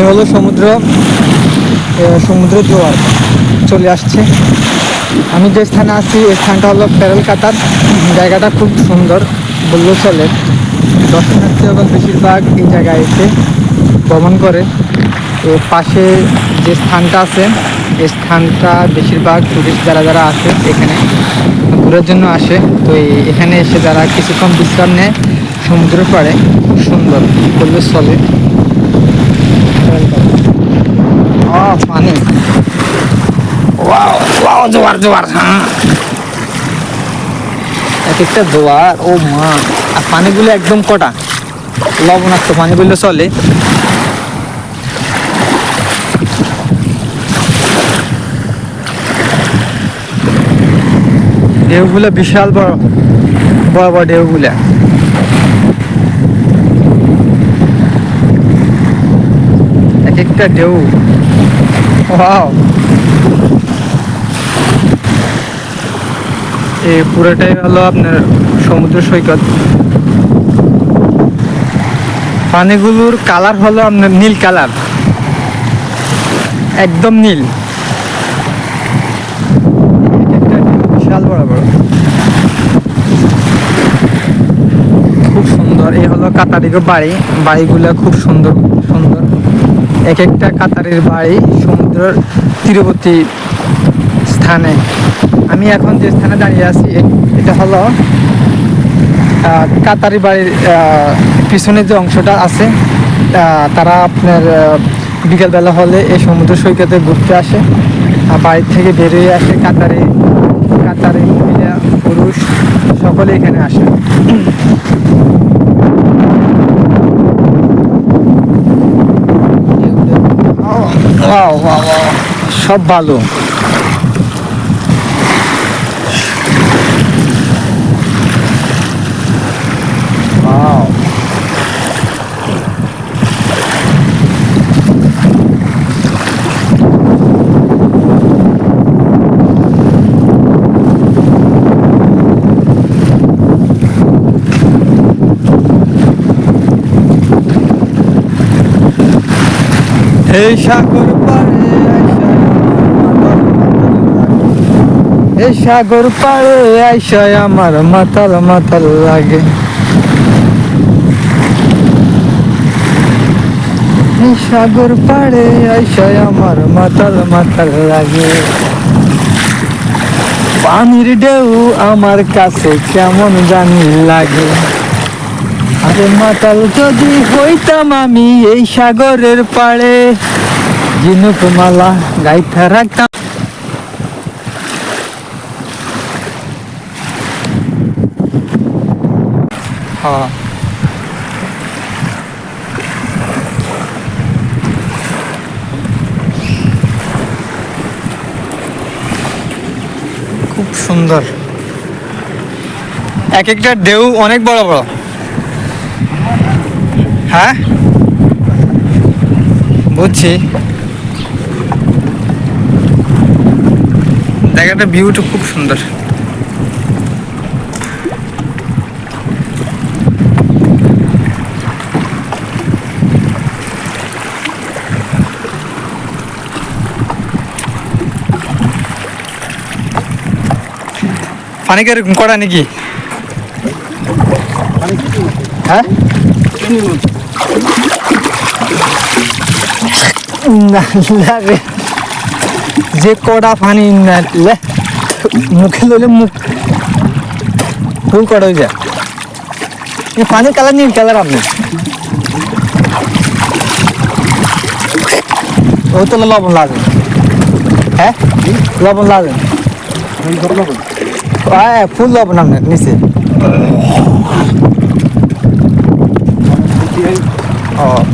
এ হলো সমুদ্র সমুদ্র জোয়ার। চলে আসছে। আমি যে স্থানে আছি এই স্থানটা হলো প্যারেল কাতার। জায়গাটা খুব সুন্দর, বলল চলে। দর্শনার্থী এবং বেশিরভাগ এই জায়গায় এসে ভ্রমণ করে। পাশে যে স্থানটা আছে এই স্থানটা বেশিরভাগ টুরিস্ট যারা যারা আসে এখানে ঘোরার জন্য আসে। তো এখানে এসে যারা কিছুক্ষণ বিশ্রাম নেয়, সমুদ্র পাড়ে, সুন্দর, বললে চলে। ও পানি ওয়াও ওয়াও জোয়ার জোয়ার হ্যাঁ। এক একটা জোয়ার ও মা। আর পানিগুলো একদম কটা? লবণাক্ত পানিগুলো চলে। ঢেউগুলো বিশাল বড় বড় বড় ঢেউগুলো এক একটা ঢেউ। ওয়াও। এই পুরোটাই হলো আপনার সমুদ্র সৈকত। পানিগুলোর কালার হলো আপনার নীল কালার। একদম নীল। বিশাল বড় বড়। খুব সুন্দর। এই হলো কাতারিগো বাড়ি। বাড়িগুলো খুব সুন্দর সুন্দর। এক একটা কাতারের বাড়ি সমুদ্রের তীরবর্তী স্থানে। আমি এখন যে স্থানে দাঁড়িয়ে আছি এটা হলো কাতারি বাড়ির পিছনের যে অংশটা আছে তারা আপনার বিকেলবেলা হলে এই সমুদ্র সৈকতে ঘুরতে আসে বাড়ির থেকে বেরিয়ে আসে কাতারে কাতারে মহিলা, পুরুষ, সকলে এখানে আসে। আবহাওয়া সব ভালো। এই সাগর এই সাগর পাড়ে আইসায় আমার মাতাল মাতাল লাগে। সাগর পাড়ে আইসায় আমার মাতাল মাতাল লাগে। পানির ঢেউ আমার কাছে কেমন জানি লাগে। আরে মাতাল, যদি হইতাম আমি এই সাগরের পাড়ে জিনুক মালা গাইতে রাখতাম। হ্যাঁ। খুব সুন্দর। এক একটা ঢেউ অনেক বড় বড়। হ্যাঁ? বুঝছি। জায়গাটা ভিউটা খুব সুন্দর। পানি কীরকম করা নাকি? হ্যাঁ? যে কড়া পানি মুখে লইলে মুখ। ফুল কড়া হয়ে যায় পানির কালার নীল কালার আপনি। ও তো লবণ লাগে। হ্যাঁ? লবণ লাগে। হ্যাঁ ফুল লবণ না নিচে। ও।